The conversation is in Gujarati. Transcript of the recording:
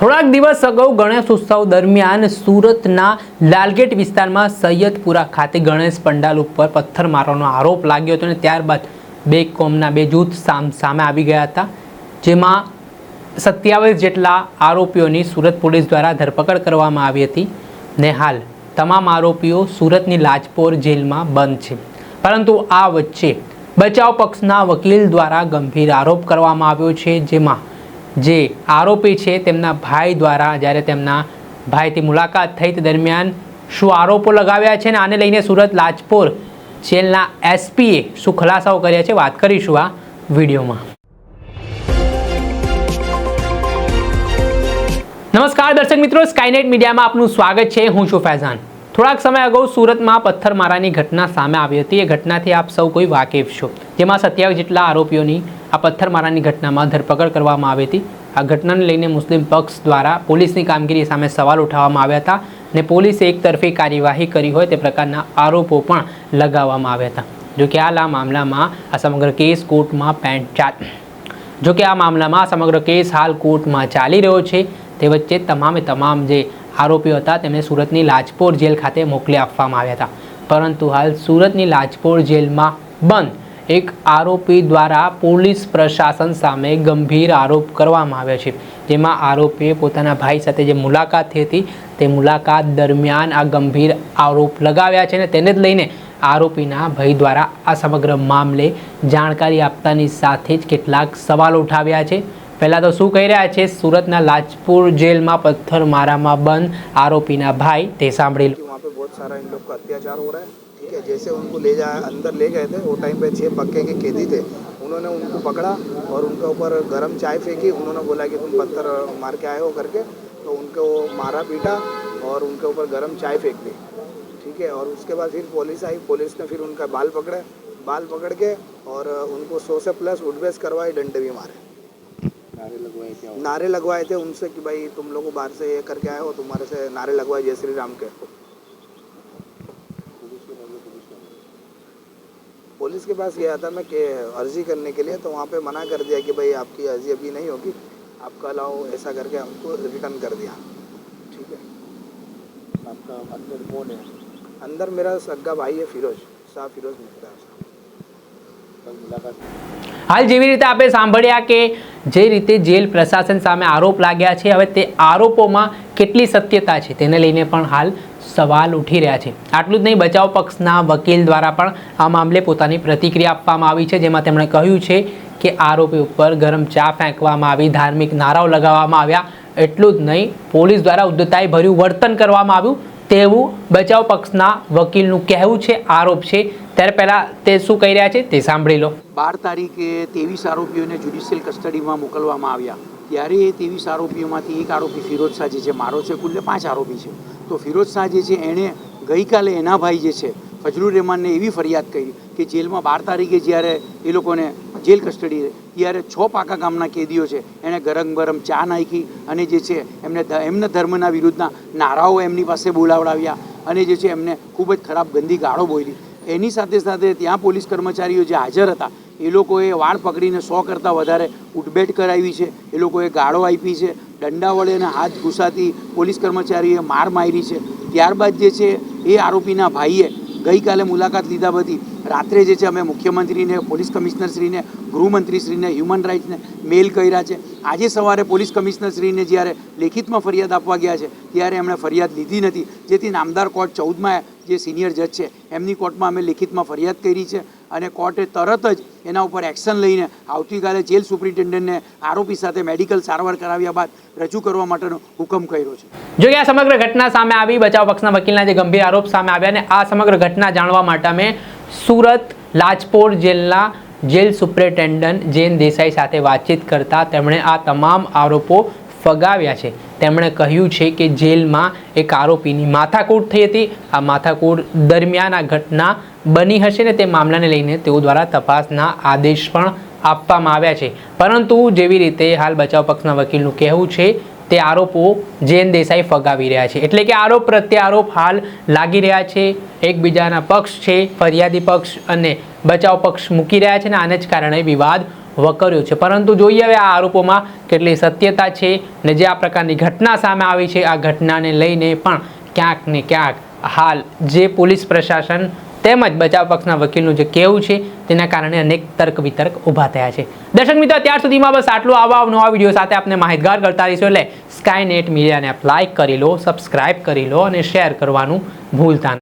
થોડાક દિવસ અગાઉ ગણેશ ઉત્સવ દરમિયાન સુરતના લાલગેટ વિસ્તારમાં સૈયદપુરા ખાતે ગણેશ પંડાલ ઉપર પથ્થર મારવાનો આરોપ લાગ્યો હતો અને ત્યારબાદ બે કોમના બે જૂથ સામ, સામે આવી ગયા હતા, જેમાં સત્યાવીસ જેટલા આરોપીઓની સુરત પોલીસ દ્વારા ધરપકડ કરવામાં આવી હતી ને હાલ તમામ આરોપીઓ સુરતની લાજપોર જેલમાં બંધ છે. પરંતુ આ વચ્ચે બચાવ પક્ષના વકીલ દ્વારા ગંભીર આરોપ કરવામાં આવ્યો છે, જેમાં જે આરોપી છે તેમના ભાઈ દ્વારા જ્યારે તેમના ભાઈથી મુલાકાત થઈ તે દરમિયાન શું આરોપો લગાવ્યા છે અને આને લઈને સુરત લાજપોર જેલના એસપીએ શું ખુલાસાઓ કર્યા છે વાત કરીશું આ વિડીયોમાં. નમસ્કાર દર્શક મિત્રો સ્કાયનેટ મીડિયામાં આપનું સ્વાગત છે. હું છું ફૈઝાન. થોડાક સમય અગાઉ સુરતમાં પથ્થરમારાની ઘટના સામે આવી હતી. એ ઘટનાથી આપ સૌ કોઈ વાકેફ છો. જેમાં સત્યાવીસ જેટલા આરોપીઓની આ પથ્થરમારાની ઘટનામાં ધરપકડ કરવામાં આવી હતી. આ ઘટનાને લઈને મુસ્લિમ પક્ષ દ્વારા પોલીસની કામગીરી સામે સવાલ ઉઠાવવામાં આવ્યા હતા અને પોલીસે એકતરફી કાર્યવાહી કરી હોય તે પ્રકારના આરોપો પણ લગાવવામાં આવ્યા હતા. જોકે આ મામલામાં આ સમગ્ર કેસ કોર્ટમાં પેન્ટ ચાલ જોકે આ મામલામાં સમગ્ર કેસ હાલ કોર્ટમાં ચાલી રહ્યો છે. તે વચ્ચે તમામે તમામ જે આરોપીઓ હતા તેમને સુરતની લાજપોર જેલ ખાતે મોકલી આપવામાં આવ્યા હતા. પરંતુ હાલ સુરતની લાજપોર જેલમાં બંધ એક આરોપી દ્વારા પોલીસ પ્રશાસન સામે ગંભીર આરોપ કરવામાં આવ્યો છે જેમાં આરોપીએ પોતાના ભાઈ સાથે જે મુલાકાત થઈ હતી તે મુલાકાત દરમિયાન આ ગંભીર આરોપ લગાવ્યા છે અને તેને જ લઈને આરોપીના ભાઈ દ્વારા આ સમગ્ર મામલે જાણકારી આપતાની સાથે જ કેટલાક સવાલો ઉઠાવ્યા છે પહેલાં તો શું કહી રહ્યા છે સુરતના લાજપુર જેલમાં પથ્થરમારામાં બંધ આરોપીના ભાઈ તે સાંભળી લો कि वहाँ पे बहुत सारा इन लोग का अत्याचार हो रहा है ठीक है जैसे उनको ले जा अंदर ले गए थे वो टाइम पे छः पक्के के कैदी थे। उन्होंने उनको पकड़ा और उनके ऊपर गर्म चाय फेंकी। उन्होंने बोला कि तुम पत्थर मार के आए हो करके तो उनको मारा पीटा और उनके ऊपर गर्म चाय फेंक दी। ठीक है और उसके बाद फिर पुलिस आई। पुलिस ने फिर उनका बाल पकड़े। बाल पकड़ के और उनको सौ से प्लस उठबेस करवाई डंडे भी मारे। नारे लगवाए थे उनसे कि भाई तुम लोग बाहर से ये करके आए हो तुम्हारे से नारे लगवाए जय श्री राम के। पुलिस के पास गया था मैं कि अर्जी करने के लिए तो वहाँ पे मना कर दिया कि भाई आपकी अर्जी अभी नहीं होगी आप कल आओ ऐसा करके हमको रिटर्न कर दिया ठीक है आपका अंदर कौन है अंदर मेरा सग्गा भाई है फिरोज शाह फिरोज मिश्रा कल मुलाकात હાલ જેવી રીતે આપણે સાંભળ્યા કે જે રીતે જેલ પ્રશાસન સામે આરોપ લાગ્યા છે હવે તે આરોપોમાં કેટલી સત્યતા છે તેને લઈને પણ હાલ સવાલ ઉઠી રહ્યા છે. આટલું જ નહીં, બચાવ પક્ષના વકીલ દ્વારા પણ આ મામલે પોતાની પ્રતિક્રિયા આપવામાં આવી છે, જેમાં તેમણે કહ્યું છે કે આરોપી ઉપર ગરમ ચા ફેંકવામાં આવી, ધાર્મિક નારાઓ લગાવવામાં આવ્યા, એટલું જ નહીં, પોલીસ દ્વારા ઉદ્ધતાઈ ભર્યું વર્તન કરવામાં આવ્યું, તેવું બચાવ પક્ષના વકીલનું કહેવું છે, આરોપ છે. ત્યારે પહેલાં તે શું કહી રહ્યા છે તે સાંભળી લો. બાર તારીખે ત્રેવીસ આરોપીઓને જ્યુડિશિયલ કસ્ટડીમાં મોકલવામાં આવ્યા. ત્યારે એ ત્રેવીસ આરોપીઓમાંથી એક આરોપી ફિરોજ શાહ જે છે, મારો છે કુલ પાંચ આરોપી છે. તો ફિરોજ શાહ જે છે, એણે ગઈકાલે એના ભાઈ જે છે, ફજલુર રહેમાનને એવી ફરિયાદ કરી કે જેલમાં બાર તારીખે જ્યારે એ લોકોને જેલ કસ્ટડી ત્યારે છ પાકા ગામના કેદીઓ છે, એણે ગરમ ગરમ ચા નાખી અને જે છે, એમને એમના ધર્મના વિરુદ્ધના નારાઓ એમની પાસે બોલાવડાવ્યા અને જે છે, એમને ખૂબ જ ખરાબ ગંદી ગાળો બોલી. એની સાથે સાથે ત્યાં પોલીસ કર્મચારીઓ જે હાજર હતા, એ લોકોએ વાળ પકડીને સો કરતાં વધારે ઉઠબેટ કરાવી છે. એ લોકોએ ગાળો આપી છે, દંડા વડે અને હાથ ઘૂસાથી પોલીસ કર્મચારીએ માર મારી છે. ત્યારબાદ જે છે, એ આરોપીના ભાઈએ ગઈકાલે મુલાકાત લીધા બધી. રાત્રે જે છે અમે મુખ્યમંત્રીને, પોલીસ કમિશનરશ્રીને, ગૃહમંત્રીશ્રીને હ્યુમન રાઇટ્સને મેલ કર્યા છે. આજે સવારે પોલીસ કમિશનરશ્રીને જ્યારે લેખિતમાં ફરિયાદ આપવા ગયા છે, ત્યારે એમણે ફરિયાદ લીધી નથી. જેથી નામદાર કોર્ટ ચૌદમાં જે સિનિયર જજ છે, એમની કોર્ટમાં અમે લેખિતમાં ફરિયાદ કરી છે. અને કોર્ટે તરત જ એના ઉપર એક્શન લઈને આવતીકાલે જેલ સુપ્રિન્ટેન્ડન્ટને આરોપી સાથે મેડિકલ સારવાર કરાવ્યા બાદ રજૂ કરવા માટેનો હુકમ કર્યો છે. જો આ સમગ્ર ઘટના સામે આવી, બચાવ પક્ષના વકીલના જે ગંભીર આરોપ સામે આવ્યા અને આ સમગ્ર ઘટના જાણવા માટે અમે સુરત લાજપોર જેલના જેલ સુપ્રિન્ટેન્ડન્ટ જૈન દેસાઈ સાથે વાતચીત કરતા તેમણે આ તમામ આરોપો ફગાવ્યા છે. તેમણે કહ્યું છે કે જેલમાં એક આરોપીની માથાકૂટ થઈ હતી. આ માથાકૂટ દરમિયાન આ ઘટના બની હશે ને તે મામલાને લઈને તેઓ દ્વારા તપાસના આદેશ પણ આપવામાં આવ્યા છે. પરંતુ જેવી રીતે હાલ બચાવ પક્ષના વકીલનું કહેવું છે, તે આરોપો જૈન દેસાઈ ફગાવી રહ્યા છે. એટલે કે આરોપ પ્રત્યે આરોપ હાલ લાગી રહ્યા છે. એકબીજાના પક્ષ છે, ફરિયાદી પક્ષ અને બચાવ પક્ષ મૂકી રહ્યા છે અને આને જ કારણે વિવાદ વકર્યો છે. પરંતુ જોઈએ હવે આ આરોપોમાં કેટલી સત્યતા છે ને જે આ પ્રકારની ઘટના સામે આવી છે, આ ઘટનાને લઈને પણ ક્યાંક ને ક્યાંક હાલ જે પોલીસ પ્રશાસન તેમજ બચાવ પક્ષના વકીલનું જે કહેવું છે, તેના કારણે અનેક તર્ક વિતર્ક ઊભા થયા છે. દર્શક મિત્રો અત્યાર સુધીમાં બસ આટલું. આવા નવા વીડિયો સાથે આપણે માહિતગાર કરતા રહીશું એટલે સ્કાય નેટ મીડિયાને લાઇક કરી લો સબસ્ક્રાઇબ કરી લો અને શેર કરવાનું ભૂલતા